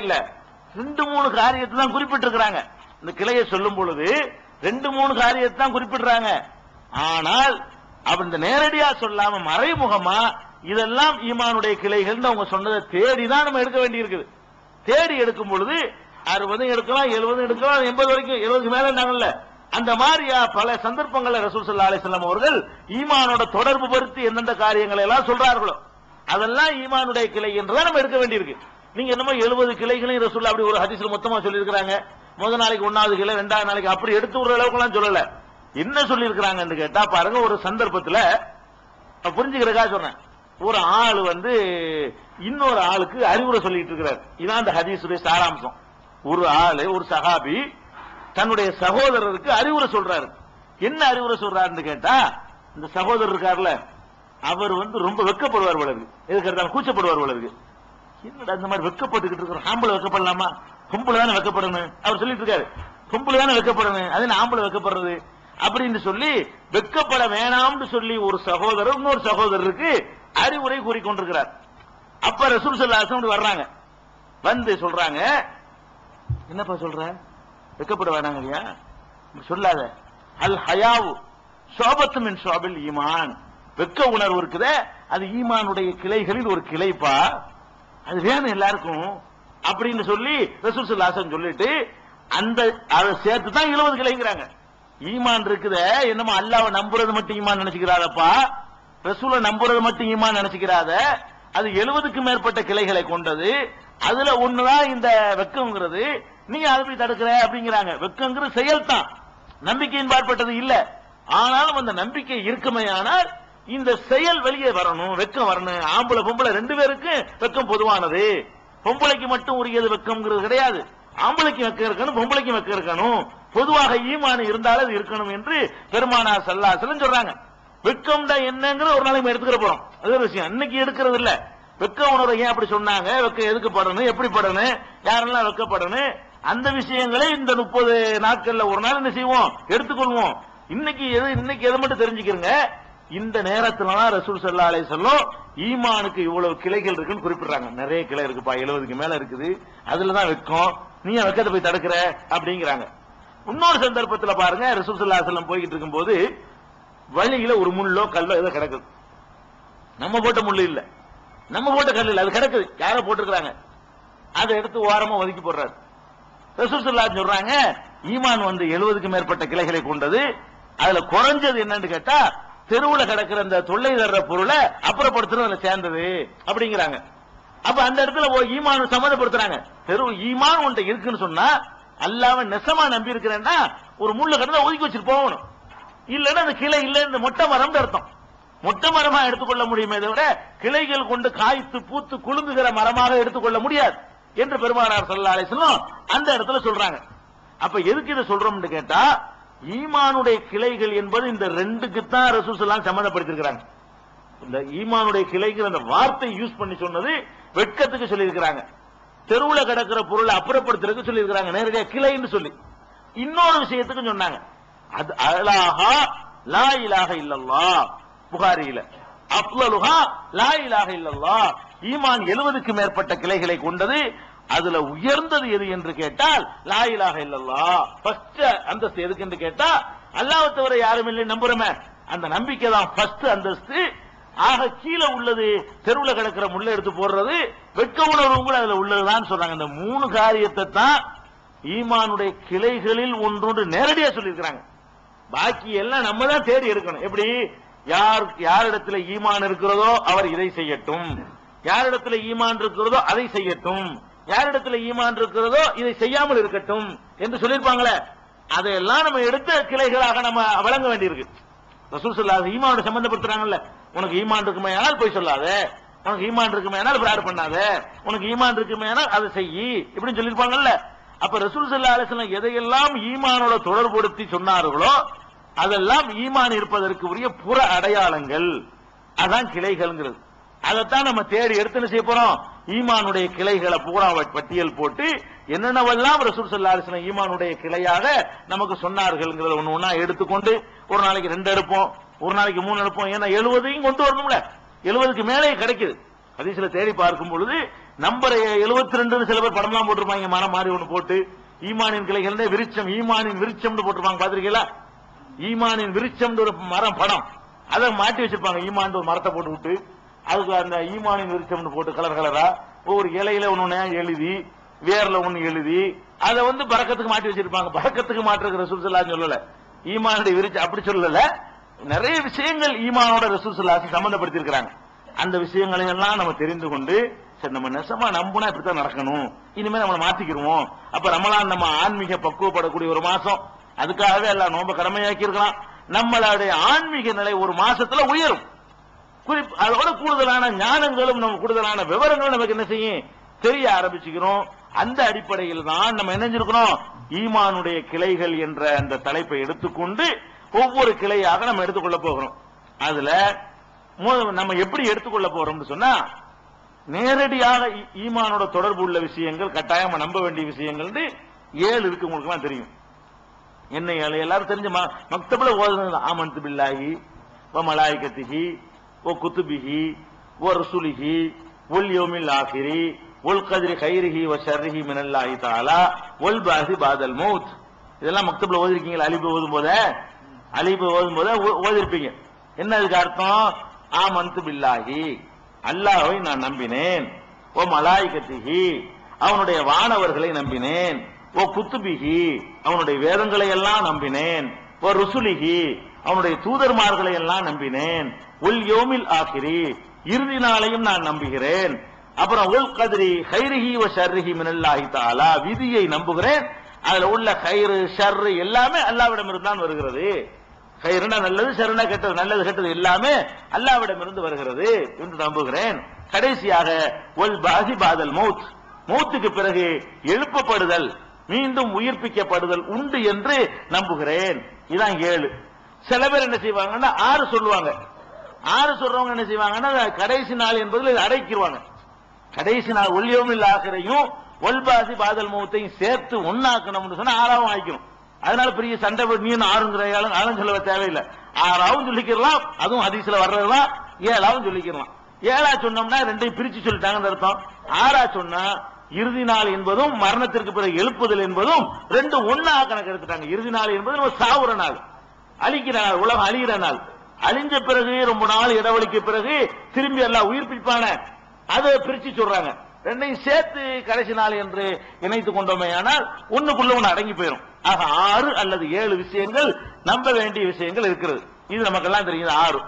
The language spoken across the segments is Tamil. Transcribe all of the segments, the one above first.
இல்ல ரெண்டு மூணு காரியத்தை தான் குறிப்பிட்டிருக்கிறாங்க. இந்த கிளையை சொல்லும் பொழுது ரெண்டு மூணு காரியத்தை தான் குறிப்பிடுறாங்க. ஆனால் அவர் இந்த நேரடியா சொல்லாம மறைமுகமா இதெல்லாம் ஈமானுடைய கிளைகள் அவங்க சொன்னதை தேடி தான் நம்ம எடுக்க வேண்டியிருக்குது. தேடி எடுக்கும் பொழுது அறுபதும் எடுக்கலாம் எழுபதும் எடுக்கலாம் எண்பது வரைக்கும் எழுபதுக்கு மேல இருந்தாங்கல்ல அந்த மாதிரியா பல சந்தர்ப்பங்கள்ல ரசூல் சல்லா அலிஸ்லாம் அவர்கள் ஈமானோட தொடர்பு பருத்தி எந்தெந்த காரியங்களை எல்லாம் சொல்றார்களோ அதெல்லாம் ஈமானுடைய கிளை என்றுதான் நம்ம எடுக்க வேண்டியிருக்கு. நீங்க என்னமோ எழுபது கிளைகளையும் ரசூல்லா அப்படி ஒரு ஹதீஸ்ல மொத்தமா சொல்லியிருக்கிறாங்க. முதல் நாளைக்கு ஒன்னாவது கிளை ரெண்டாவது நாளைக்கு அப்படி எடுத்து விடுற அளவுக்கு எல்லாம் சொல்லல. என்ன சொல்லியிருக்கிறாங்கன்னு கேட்டா பாருங்க ஒரு சந்தர்ப்பத்துல நான் புரிஞ்சுக்கிறதுக்காக சொல்றேன். ஒரு ஆள் வந்து இன்னொரு ஆளுக்கு அறிவுரை சொல்லிட்டு இருக்கிறார். இதான் அந்த ஹதீஸுடைய சாராம்சம். ஒரு ஆளு ஒரு சகாபி தன்னுடைய சகோதரருக்கு அறிவுரை சொல்றாரு. என்ன அறிவுரை சொல்றாருன்னு கேட்டா இந்த சகோதரர் இருக்கார்ல அவர் வந்து ரொம்ப வெக்கப்படுவார் வளருக்கு எதுக்கு கூச்சப்படுவார் வளருக்கு என்னடா இந்த மாதிரி வெக்கப்பட்டுக்கிட்டு இருக்கிற? ஆம்பளை வெக்கப்படலாமா? பொம்பளை தானே வெக்கப்படணும். அவர் சொல்லிட்டு இருக்காரு பொம்பளை தானே வெக்கப்படணும். அது என்ன ஆம்பளை வெக்கப்படுறது? அப்படின்னு சொல்லி வெக்கப்பட வேணாம்னு சொல்லி ஒரு சகோதரர் இன்னொரு சகோதரருக்கு அறிவுரை கூறிக்கொண்டிருக்கிறார் அப்ப ரசூல் சல்லாசம் வர்றாங்க. வந்து சொல்றாங்க என்னப்பா சொல்ற? வெக்கப்பட வேணாங்க இல்லையா சொல்லாத. அல் ஹயாவு சோபத்து மின் சோபில் ஈமான். வெக்க உணர்வு இருக்குதே. அது ஈமானுடைய கிளைகளில் ஒரு கிளைப்பா? அது வேணும் எல்லாருக்கும் அப்படின்னு சொல்லி ரசூல் சல்லாசன் சொல்லிட்டு அந்த அதை சேர்த்து தான் எழுபது கிளைங்கிறாங்க. ஈமான் இருக்குத என்னமோ அல்லாவை நம்புறது மட்டும் ஈமான் நினைச்சுக்கிறாதப்பா ரசூலை நம்புறது மட்டும் ஈமான் நினைச்சுக்கிறாத. அது எழுபதுக்கு மேற்பட்ட கிளைகளை கொண்டது. அதுல ஒண்ணுதான் இந்த வெக்கம்ங்கிறது. நீ அதை போய் தடுக்கிற அப்படிங்கிறாங்க. வெக்கங்கிறது செயல் தான் நம்பிக்கையின் பாற்பட்டது இல்ல. ஆனாலும் அந்த நம்பிக்கை இருக்குமையானால் இந்த செயல் வெளியே வரணும் வெக்கம் வரணும். ஆம்பளை பொம்பளை ரெண்டு பேருக்கும் வெக்கம் பொதுவானது. பொம்பளைக்கு மட்டும் உரியது வெக்கம்ங்கிறது கிடையாது. ஆம்பளைக்கு வெக்கம் இருக்கணும் பொம்பளைக்கு வெக்கம் இருக்கணும். பொதுவாக ஈமான் இருந்தாலும் அது இருக்கணும் என்று பெருமானார் சல்லாசலம் சொல்றாங்க. வெக்கம்டா என்னங்கிற ஒரு நாளைக்கு எடுத்துக்கிற போறோம். அது ஒரு விஷயம். இன்னைக்கு எடுக்கிறது இல்ல. வெக்க உணர்வு ஏன் அப்படி சொன்னாங்க? வெக்கம் எதுக்கு படணும்? எப்படி படணும்? யாரெல்லாம் வெக்கப்படணும்? அந்த விஷயங்களை இந்த முப்பது நாட்கள்ல ஒரு நாள் என்ன செய்வோம்? எடுத்துக்கொள்வோம். இன்னைக்கு எது இன்னைக்கு எதை மட்டும் தெரிஞ்சுக்கிறங்க? இந்த நேரத்துலலாம் ரசூல் சல்லா அலே சொல்லும் ஈமானுக்கு இவ்வளவு கிளைகள் இருக்குன்னு குறிப்பிடுறாங்க. நிறைய கிளை இருக்குப்பா எழுபதுக்கு மேல இருக்குது. அதுலதான் வைக்கும் நீ வைக்கத்தை போய் தடுக்கிற அப்படிங்கிறாங்க. இன்னொரு சந்தர்ப்பத்தில் பாருங்க ரசூல் சல்லா செல்லம் போய்கிட்டு இருக்கும்போது வழியில ஒரு முள்ளோ கல்லோ ஏதோ கிடக்குது. நம்ம போட்ட முள்ளு இல்ல. நம்ம போட்ட கல் இல்ல அது கிடக்குது. யாரோ போட்டிருக்கிறாங்க. அதை எடுத்து ஓரமா ஒதுக்கி போடுறாரு. ரசூசுல்லா சொல்றாங்க ஈமான் வந்து எழுபதுக்கு மேற்பட்ட கிளைகளை கொண்டது அதுல குறைஞ்சது என்னன்னு கேட்டா தெருவுல கிடக்கிற அந்த தொல்லை தர்ற பொருளை அப்புறப்படுத்துறது அதில் சேர்ந்தது அப்படிங்கிறாங்க. அப்ப அந்த இடத்துல ஓ ஈமான் சம்மதப்படுத்துறாங்க தெரு ஈமான் உன்ட்ட இருக்குன்னு சொன்னா அல்லாம நெசமா நம்பி இருக்கிறேன்னா ஒரு முள்ள கடந்த ஒதுக்கி வச்சுட்டு போகணும். இல்லைன்னா அந்த கிளை இல்லை இந்த மொட்டை மரம்னு அர்த்தம். மொட்டை மரமா எடுத்துக்கொள்ள முடியுமே தவிர கிளைகள் கொண்டு காய்த்து பூத்து குலுங்குகிற மரமாக எடுத்துக்கொள்ள முடியாது என்று பெருமானார் சல்லா அலிஸ்லாம் அந்த இடத்துல சொல்றாங்க. அப்ப எதுக்கு இதை சொல்றோம்னு கேட்டா ஈமானுடைய கிளைகள் என்பது இந்த ரெண்டுக்கு தான் ரசூசல்லாம் சம்மந்தப்படுத்திருக்கிறாங்க. இந்த ஈமானுடைய கிளைகள் அந்த வார்த்தை யூஸ் பண்ணி சொன்னது வெட்கத்துக்கு சொல்லியிருக்கிறாங்க. தெருவில் கிடக்கிற பொருளை அப்புறப்படுத்துறதுக்கு சொல்லியிருக்கிறாங்க. நேரடியாக கிளைன்னு சொல்லி. இன்னொரு விஷயத்துக்கு சொன்னாங்க. அது அலாஹா லா இலாக இல்லல்லா புகாரியில. அப்லலுகா லா இலாக இல்லல்லா ஈமான் எழுபதுக்கு மேற்பட்ட கிளைகளை கொண்டது அதுல உயர்ந்தது எது என்று கேட்டால் லா இல்லல்லா ஃபர்ஸ்ட் அந்தஸ்து எதுக்கு என்று கேட்டா அல்லாஹ் தவிர யாரும் இல்லை நம்புறமே. அந்த நம்பிக்கை தான் ஃபர்ஸ்ட் அந்தஸ்து. ஆக கீழே உள்ளது தெருவுல கிடக்கிற முள்ள எடுத்து போடுறது வெட்க உணர்வு கூட அதுல உள்ளதுதான் சொல்றாங்க. இந்த மூணு காரியத்தை தான் ஈமானுடைய கிளைகளில் ஒன்றொன்று நேரடியா சொல்லியிருக்கிறாங்க. பாக்கி எல்லாம் நம்ம தான் தேடி எடுக்கணும். எப்படி? யார் யாரிடத்துல ஈமான் இருக்கிறதோ அவர் இதை செய்யட்டும். யாரிடத்துல ஈமான் இருக்கிறதோ அதை செய்யட்டும். யாரிடத்துல ஈமான் இருக்கிறதோ இதை செய்யாமல் இருக்கட்டும் என்று சொல்லியிருப்பாங்களே. அதையெல்லாம் நம்ம எடுத்த கிளைகளாக நம்ம வழங்க வேண்டியிருக்கு. ரசூல் சொல்லாத ஈமானோட சம்பந்தப்படுத்துறாங்கல்ல. உனக்கு ஈமான் இருக்குமே ஆனால் போய் சொல்லாத. உனக்கு ஈமான் இருக்குமே ஆனால் பிரார் பண்ணாத. உனக்கு ஈமான் இருக்குமே ஆனால் அதை செய்யி இப்படின்னு சொல்லியிருப்பாங்கல்ல. அப்ப ரசூல் சல்லா அலிஸ்லாம் எதையெல்லாம் ஈமானோட தொடர்புபடுத்தி சொன்னார்களோ அதெல்லாம் ஈமான் இருப்பதற்கு உரிய புற அடையாளங்கள். அதான் கிளைகள்ங்கிறது. அதைத்தான் நம்ம தேடி எடுத்து என்ன செய்ய போறோம்? ஈமானுடைய கிளைகளை பூரா பட்டியல் போட்டு என்னென்னவெல்லாம் ரசூல் சல்லா ஈமானுடைய கிளையாக நமக்கு சொன்னார்கள் ஒன்று ஒன்றா எடுத்துக்கொண்டு ஒரு நாளைக்கு ரெண்டு எடுப்போம் ஒரு நாளைக்கு மூணு எடுப்போம். ஏன்னா எழுபதையும் கொண்டு வரணும்ல. எழுபதுக்கு மேலே கிடைக்குது. ஹதீஸ்ல தேடி பார்க்கும் பொழுது நம்பர் 72 ரெண்டு சில பேர் படம்லாம் போட்டிருப்பாங்க மரம் மாதிரி ஒன்று போட்டு. ஈமானின் கிளைகள் விருச்சம் ஈமானின் விருட்சம்னு போட்டிருப்பாங்க பாத்திருக்கீங்களா ஈமானின் விருட்சம் ஒரு மரம் படம். அதை மாட்டி வச்சிருப்பாங்க ஈமான் ஒரு மரத்தை போட்டு விட்டு. அதுக்கு அந்த ஈமானின் விருட்சம்னு போட்டு கலர் கலரா ஒவ்வொரு இலையில ஒன்னு எழுதி வேர்ல ஒண்ணு எழுதி அதை வந்து பறக்கத்துக்கு மாட்டி வச்சிருப்பாங்க. பறக்கத்துக்கு மாட்டுறது ரசூல் ஸல்லல்லாஹு சொல்லல. ஈமானுடைய விரிச்சு அப்படி சொல்லல. நிறைய விஷயங்கள் ஈமானோட ரசூல் ஸல்லல்லாஹு சம்பந்தப்படுத்தி இருக்கிறாங்க அந்த விஷயங்களை எல்லாம் நம்ம தெரிந்து கொண்டு சரி நம்ம நெசமா நம்புனா இப்படித்தான் நடக்கணும். இனிமே நம்மளை மாத்திக்கிருவோம். அப்ப ரமலான் நம்ம ஆன்மீக பக்குவப்படக்கூடிய ஒரு மாசம். அதுக்காகவே எல்லாம் நோம்ப கடமையாக்கி இருக்கலாம் நம்மளுடைய ஆன்மீக நிலை ஒரு மாசத்துல உயரும். குறிப்பு அதோட கூடுதலான ஞானங்களும் நம்ம கூடுதலான விவரங்களும் நமக்கு என்ன செய்யும்? தெரிய ஆரம்பிச்சுக்கிறோம். அந்த அடிப்படையில் தான் நம்ம என்ன ஈமானுடைய கிளைகள் என்ற அந்த தலைப்பை எடுத்துக்கொண்டு ஒவ்வொரு கிளையாக நம்ம எடுத்துக்கொள்ள போகிறோம். அதுல நம்ம எப்படி எடுத்துக்கொள்ள போறோம்னு சொன்னா நேரடியாக ஈமானோட தொடர்பு உள்ள விஷயங்கள் கட்டாயமா நம்ப வேண்டிய விஷயங்கள் ஏழு இருக்கு உங்களுக்கு தெரியும். என்ன ஏழு? எல்லாரும் தெரிஞ்ச ம- மக்தபுல ஓதுனது ஆமந்த் பில்லாஹி மலாய்கத்திகி ஓ குத்துபிஹி ஓ ரசூலிஹி ஒல் யோமில் ஆகிரி ஒல் கதிரி கைரிஹி வ ஷர்ரிஹி மினல்லாஹி தாலா ஒல் பாசி பாதல் மௌத். இதெல்லாம் மக்தப்ல ஓதிருக்கீங்களா? அலிபு ஓதும் போதே அலிபு ஓதும் போதே ஓ- ஓதிருப்பீங்க. என்ன இதுக்கு அர்த்தம்? ஆ மந்த் பில்லாஹி. அல்லாஹை நான் நம்பினேன். ஓ மலாய்கத்திஹி. அவனுடைய வானவர்களை நம்பினேன். ஓ குத்துபிஹி. அவனுடைய வேதங்களை எல்லாம் நம்பினேன். ஓ ருசுலிஹி. அவனுடைய தூதர்மார்களை எல்லாம் நம்பினேன். உல் யோமில் ஆகிரி இறுதி நாளையும் நான் நம்புகிறேன். அப்புறம் உல் கதிரி ஹைரிஹி வ ஷர்ரிஹி மினல்லாஹி தாலா விதியை நம்புகிறேன். அதுல உள்ள கயிறு ஷர்ரு எல்லாமே அல்லாவிடம் இருந்தான் வருகிறது. கயிறுனா நல்லது ஷர்னா கெட்டது நல்லது கெட்டது எல்லாமே அல்லாவிடம் இருந்து வருகிறது என்று நம்புகிறேன். கடைசியாக ஒல் பாசி பாதல் மௌத் மௌத்துக்கு பிறகு எழுப்பப்படுதல் மீண்டும் உயிர்ப்பிக்கப்படுதல் உண்டு என்று நம்புகிறேன். இதான் ஏழு. சில பேர் என்ன செய்வாங்கன்னா ஆறு சொல்லுவாங்க. ஆறு சொல்றவங்க என்ன செய்வாங்கன்னா கடைசி நாள் என்பதில் இதை அடைக்கிடுவாங்க கடைசி நாள் ஒல்லியோமில் ஆகிறையும் ஒல்பாசி பாதல் முகத்தையும் சேர்த்து ஒன்னாக்கணும்னு சொன்னா ஆறாவும் ஆயிக்கணும். அதனால பெரிய சண்டை போட்டு நீ ஆறுங்கிற ஆளும் சொல்ல தேவையில்லை. ஆறாவும் சொல்லிக்கிறலாம் அதுவும் அதிசல வர்றதுலாம் ஏழாவும் சொல்லிக்கிறலாம் ஏழா சொன்னோம்னா ரெண்டையும் பிரிச்சு சொல்லிட்டாங்கன்னு அர்த்தம். ஆறா சொன்னா இறுதி நாள் என்பதும் மரணத்திற்கு பிறகு எழுப்புதல் என்பதும் ரெண்டு ஒன்னா கணக்கு எடுத்துட்டாங்க இறுதி நாள் என்பது நம்ம சாவுற நாள். அழிக்கிற நாள் உலகம் அழிகிற நாள் அழிஞ்ச பிறகு ரொம்ப நாள் இடவழிக்கு பிறகு திரும்பி எல்லாம் உயிர்ப்பிப்பான அதை பிரிச்சு சொல்றாங்க. ரெண்டையும் சேர்த்து கடைசி நாள் என்று இணைத்துக் கொண்டோமே ஆனால் ஒண்ணுக்குள்ள ஒண்ணு அடங்கி போயிடும் ஆக ஆறு அல்லது ஏழு விஷயங்கள் நம்ப வேண்டிய விஷயங்கள் இருக்கிறது. இது நமக்கெல்லாம் தெரியுது ஆறு.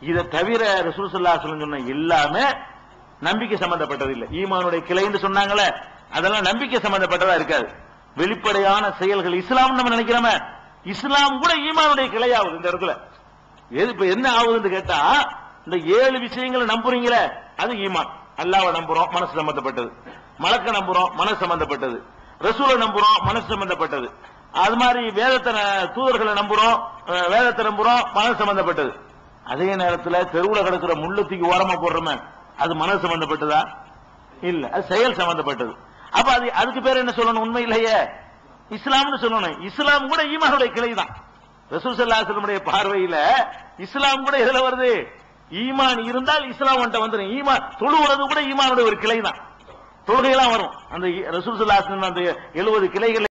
இதை தவிர ரசூல் சொன்ன எல்லாமே நம்பிக்கை சம்பந்தப்பட்டது இல்ல ஈமானுடைய கிளைன்னு சொன்னாங்களே அதெல்லாம் நம்பிக்கை சம்பந்தப்பட்டதா இருக்காது. வெளிப்படையான செயல்கள் இஸ்லாம் நம்ம நினைக்கிறோமே. இஸ்லாம் கூட ஈமானுடைய கிளையாகுது இந்த இடத்துல. எது இப்ப என்ன ஆகுதுன்னு கேட்டா இந்த ஏழு விஷயங்களை நம்புறீங்களே அது ஈமான். அல்லாவை நம்புறோம் மனசு சம்பந்தப்பட்டது. மலக்க நம்புறோம் மனசு சம்பந்தப்பட்டது. ரசூலை நம்புறோம் மனசு சம்பந்தப்பட்டது. அது மாதிரி வேதத்தை தூதர்களை நம்புறோம் வேதத்தை நம்புறோம் மனசு சம்பந்தப்பட்டது. அதே நேரத்தில் தெருவுல கிடக்கிற முள்ளத்துக்கு ஓரமா போடுறோமே அது மனசு சம்பந்தப்பட்டதா? இல்ல அது செயல் சம்பந்தப்பட்டது. அப்ப அது அதுக்கு பேர் என்ன சொல்லணும்? உண்மை இல்லையே. இஸ்லாம்னு சொல்லணும். இஸ்லாம் கூட ஈமானுடைய கிளை தான் ரசூசல்லாசனுடைய பார்வையில இஸ்லாம் கூட எதுல வருது? ஈமான் இருந்தால் இஸ்லாம் வந்துட்டு வந்துடும் ஈமான் தொழுவுறது கூட ஈமானுடைய ஒரு கிளை தான் தொழுகையெல்லாம் வரும். அந்த ரசூசல்லாசன் அந்த எழுபது கிளைகள்